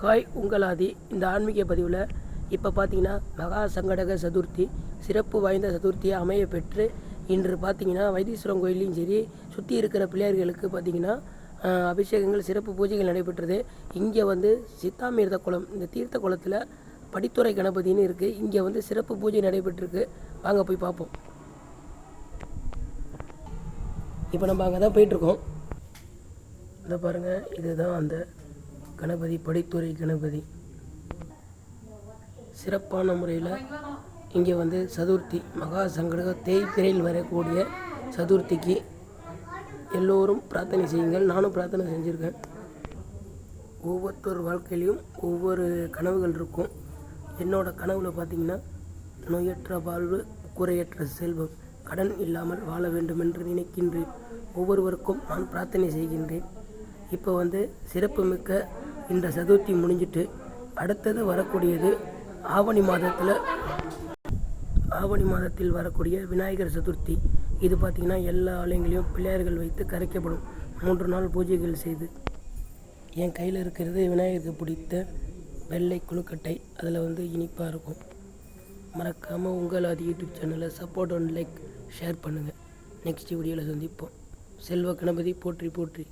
Hi உங்களாதி இந்த ஆன்மீக பதிவில் இப்போ பார்த்தீங்கன்னா மகா சங்கடக சதுர்த்தி சிறப்பு வாய்ந்த சதுர்த்தியை அமைய பெற்று இன்று பார்த்தீங்கன்னா வைத்தீஸ்வரன் கோயிலையும் சரி சுற்றி இருக்கிற பிள்ளையார்களுக்கு பார்த்தீங்கன்னா அபிஷேகங்கள் சிறப்பு பூஜைகள் நடைபெற்றது. இங்கே வந்து சித்தாமீர்த குளம் இந்த தீர்த்த குளத்தில் படித்துறை கணபதினு இருக்குது இங்கே வந்து சிறப்பு பூஜை நடைபெற்றிருக்கு. வாங்க போய் பார்ப்போம் இப்போ நம்ம அங்கே தான் போயிட்டுருக்கோம் இதை பாருங்கள் இதுதான் அந்த கணபதி படித்துறை கணபதி. சிறப்பான முறையில் இங்கே வந்து சதுர்த்தி மகா சங்கடக தேய்பிரையில் வரக்கூடிய சதுர்த்திக்கு எல்லோரும் பிரார்த்தனை செய்யுங்கள். நானும் பிரார்த்தனை செஞ்சுருக்கேன். ஒவ்வொருத்தர் வாழ்க்கையிலையும் ஒவ்வொரு கனவுகள் இருக்கும். என்னோட கனவுல பார்த்தீங்கன்னா நோயற்ற வாழ்வு குறையற்ற செல்வம் கடன் இல்லாமல் வாழ வேண்டும் என்று நினைக்கின்றேன். ஒவ்வொருவருக்கும் நான் பிரார்த்தனை செய்கின்றேன். இப்போ வந்து சிறப்புமிக்க இந்த சதுர்த்தி முடிஞ்சிட்டு அடுத்தது வரக்கூடியது ஆவணி மாதத்தில் ஆவணி மாதத்தில் வரக்கூடிய விநாயகர் சதுர்த்தி. இது பார்த்திங்கன்னா எல்லா ஆலயங்களையும் பிள்ளையார்கள் வைத்து கரைக்கப்படும். மூன்று நாள் பூஜைகள் செய்து என் கையில் இருக்கிறது விநாயகருக்கு பிடித்த வெள்ளை குழுக்கட்டை. அதில் வந்து இனிப்பாக இருக்கும். மறக்காமல் உங்கள் அது யூடியூப் சேனலை சப்போர்ட் அண்ட் லைக் ஷேர் பண்ணுங்கள் நெக்ஸ்ட் வீடியோவில் சந்திப்போம். செல்வ கணபதி போற்றி போற்றி.